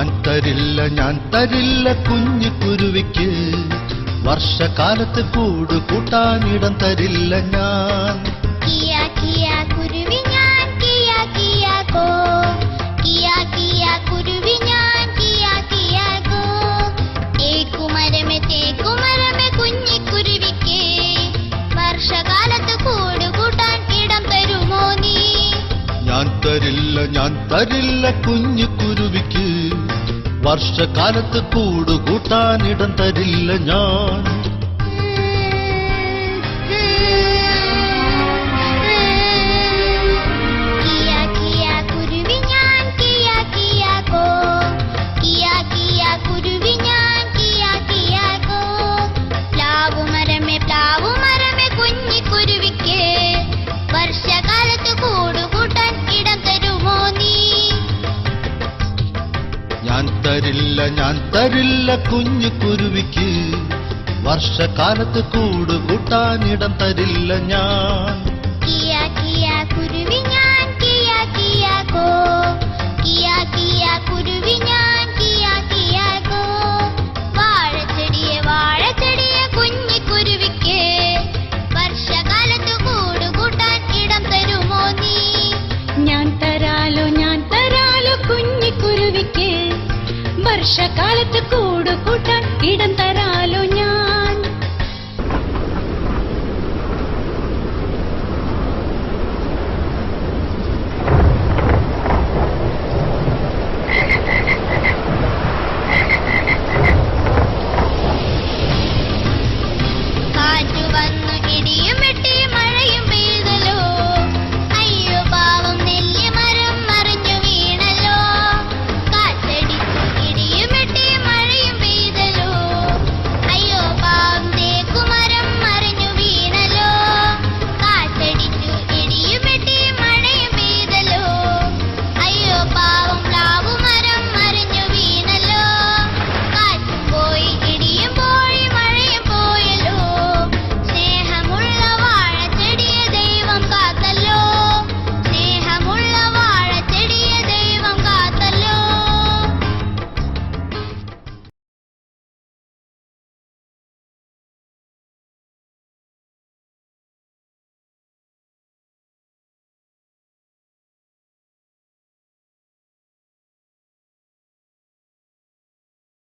ഞാൻ തരില്ല ഞാൻ തരില്ല കുഞ്ഞു കുരുവിക്ക്. വർഷകാലത്ത് കൂട് കൂട്ടാനിടം തരില്ല ഞാൻ. ഞാൻ തരില്ല ഞാൻ തരില്ല കുഞ്ഞു കുരുവിക്ക്. വർഷകാലത്ത് കൂടുകൂട്ടാനിടം തരില്ല ഞാൻ. തരില്ല ഞാൻ തരില്ല കുഞ്ഞു കുരുവിക്ക്. വർഷകാലത്ത് കൂടുകൂട്ടാനിടം തരില്ല ഞാൻ. വർഷക്കാലത്ത് കൂടുകൂട്ടാൻ ഇടം തരാലോ ഞാൻ.